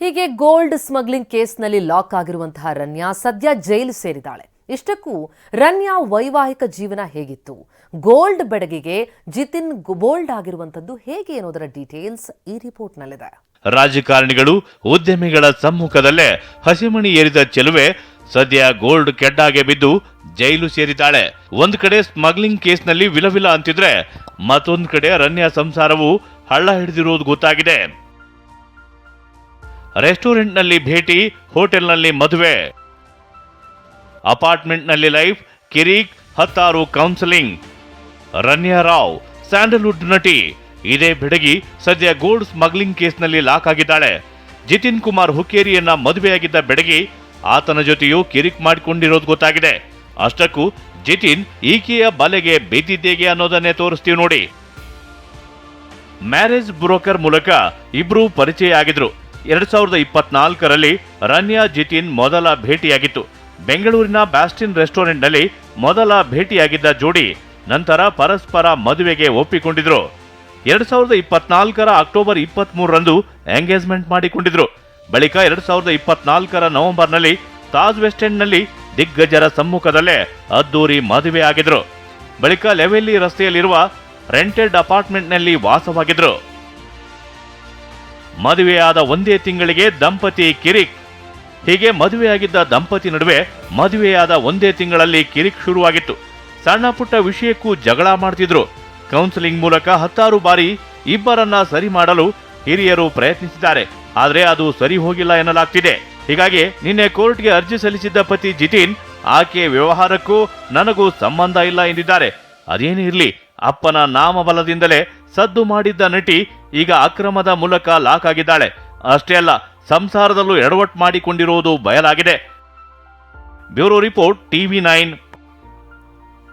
ಹೀಗೆ gold smuggling ಕೇಸ್ನಲ್ಲಿ lock ಆಗಿರುವಂತಹ ರನ್ಯಾ ಸದ್ಯ ಜೈಲು ಸೇರಿದಾಳೆ ಇಷ್ಟಕ್ಕೂ ರನ್ಯಾ ವೈವಾಹಿಕ ಜೀವನ ಹೇಗಿತ್ತು? ಗೋಲ್ಡ್ ಬೆಡಗಿಗೆ ಜಿತಿನ್ ಬೋಲ್ಡ್ ಆಗಿರುವಂತದ್ದು ಹೇಗೆ ಅನ್ನೋದರ ಡೀಟೇಲ್ಸ್ ಈ ರಿಪೋರ್ಟ್ನಲ್ಲಿದೆ. ರಾಜಕಾರಣಿಗಳು ಉದ್ಯಮಿಗಳ ಸಮ್ಮುಖದಲ್ಲೇ ಹಸಿಮಣಿ ಏರಿದ ಚೆಲುವೆ ಸದ್ಯ ಗೋಲ್ಡ್ ಕೆಡ್ಡಾಗೆ ಬಿದ್ದು ಜೈಲು ಸೇರಿದ್ದಾಳೆ. ಒಂದ್ ಕಡೆ ಸ್ಮಗ್ಲಿಂಗ್ ಕೇಸ್ನಲ್ಲಿ ವಿಲವಿಲ ಅಂತಿದ್ರೆ ಮತ್ತೊಂದ್ ಕಡೆ ರನ್ಯಾ ಸಂಸಾರವು ಹಳ್ಳ ಹಿಡಿದಿರುವುದು ಗೊತ್ತಾಗಿದೆ. ರೆಸ್ಟೋರೆಂಟ್ನಲ್ಲಿ ಭೇಟಿ, ಹೋಟೆಲ್ನಲ್ಲಿ ಮದುವೆ. ಅಪಾರ್ಟ್ಮೆಂಟ್ನಲ್ಲಿ ಲೈಫ್, ಕಿರಿಕ್, ಹತ್ತಾರು ಕೌನ್ಸಿಲಿಂಗ್. ರನ್ಯಾ ರಾವ್, ಸ್ಯಾಂಡಲ್ವುಡ್ ನಟಿ. ಇದೇ ಬೆಡಗಿ ಸದ್ಯ ಗೋಲ್ಡ್ ಸ್ಮಗ್ಲಿಂಗ್ ಕೇಸ್ನಲ್ಲಿ ಲಾಕ್ ಆಗಿದ್ದಾಳೆ. ಜಿತಿನ್ ಕುಮಾರ್ ಹುಕ್ಕೇರಿಯನ್ನ ಮದುವೆಯಾಗಿದ್ದ ಬೆಡಗಿ ಆತನ ಜೊತೆಯೂ ಕಿರಿಕ್ ಮಾಡಿಕೊಂಡಿರೋದು ಗೊತ್ತಾಗಿದೆ. ಅಷ್ಟಕ್ಕೂ ಜಿತಿನ್ ಈಕೆಯ ಬಲೆಗೆ ಬಿದ್ದಿದ್ದೇಗೆ ಅನ್ನೋದನ್ನೇ ತೋರಿಸ್ತೀವಿ ನೋಡಿ. ಮ್ಯಾರೇಜ್ ಬ್ರೋಕರ್ ಮೂಲಕ ಇಬ್ರು ಪರಿಚಯ ಆಗಿದ್ರು. ಎರಡ್ ಸಾವಿರದ ಇಪ್ಪತ್ನಾಲ್ಕರಲ್ಲಿ ರನ್ಯಾ ಜಿತಿನ್ ಮೊದಲ ಭೇಟಿಯಾಗಿತ್ತು. ಬೆಂಗಳೂರಿನ ಬ್ಯಾಸ್ಟಿನ್ ರೆಸ್ಟೋರೆಂಟ್ನಲ್ಲಿ ಮೊದಲ ಭೇಟಿಯಾಗಿದ್ದ ಜೋಡಿ ನಂತರ ಪರಸ್ಪರ ಮದುವೆಗೆ ಒಪ್ಪಿಕೊಂಡಿದ್ರು. ಎರಡ್ ಸಾವಿರದ ಇಪ್ಪತ್ನಾಲ್ಕರ ಅಕ್ಟೋಬರ್ ಇಪ್ಪತ್ತ್ ಮೂರರಂದು ಎಂಗೇಜ್ಮೆಂಟ್ ಮಾಡಿಕೊಂಡಿದ್ರು. ಬಳಿಕ ಎರಡ್ ಸಾವಿರದ ಇಪ್ಪತ್ನಾಲ್ಕರ ನವೆಂಬರ್ನಲ್ಲಿ ತಾಜ್ ವೆಸ್ಟೆಂಡ್ನಲ್ಲಿ ದಿಗ್ಗಜರ ಸಮ್ಮುಖದಲ್ಲೇ ಅದ್ದೂರಿ ಮದುವೆ ಆಗಿದ್ರು. ಬಳಿಕ ಲೆವೆಲ್ಲಿ ರಸ್ತೆಯಲ್ಲಿರುವ ರೆಂಟೆಡ್ ಅಪಾರ್ಟ್ಮೆಂಟ್ನಲ್ಲಿ ವಾಸವಾಗಿದ್ರು. ಮದುವೆಯಾದ ಒಂದೇ ತಿಂಗಳಿಗೆ ದಂಪತಿ ಕಿರಿಕ್. ಹೀಗೆ ಮದುವೆಯಾಗಿದ್ದ ದಂಪತಿ ನಡುವೆ ಮದುವೆಯಾದ ಒಂದೇ ತಿಂಗಳಲ್ಲಿ ಕಿರಿಕ್ ಶುರುವಾಗಿತ್ತು. ಸಣ್ಣ ಪುಟ್ಟ ವಿಷಯಕ್ಕೂ ಜಗಳ ಮಾಡ್ತಿದ್ರು. ಕೌನ್ಸಿಲಿಂಗ್ ಮೂಲಕ ಹತ್ತಾರು ಬಾರಿ ಇಬ್ಬರನ್ನ ಸರಿ ಮಾಡಲು ಹಿರಿಯರು ಪ್ರಯತ್ನಿಸಿದ್ದಾರೆ. ಆದರೆ ಅದು ಸರಿ ಹೋಗಿಲ್ಲ ಎನ್ನಲಾಗ್ತಿದೆ. ಹೀಗಾಗಿ ನಿನ್ನೆ ಕೋರ್ಟ್ಗೆ ಅರ್ಜಿ ಸಲ್ಲಿಸಿದ್ದ ಪತಿ ಜಿತಿನ್, ಆಕೆ ವ್ಯವಹಾರಕ್ಕೂ ನನಗೂ ಸಂಬಂಧ ಇಲ್ಲ ಎಂದಿದ್ದಾರೆ. ಅದೇನೇ ಇರಲಿ ಅಪ್ಪನ ನಾಮಬಲದಿಂದಲೇ ಸದ್ದು ಮಾಡಿದ್ದ ನಟಿ ಈಗ ಅಕ್ರಮದ ಮೂಲಕ ಲಾಕ್ ಆಗಿದ್ದಾಳೆ. ಅಷ್ಟೇ ಅಲ್ಲ, ಸಂಸಾರದಲ್ಲೂ ಎಡವಟ್ ಮಾಡಿಕೊಂಡಿರುವುದು ಬಯಲಾಗಿದೆ. Bureau report, TV nine.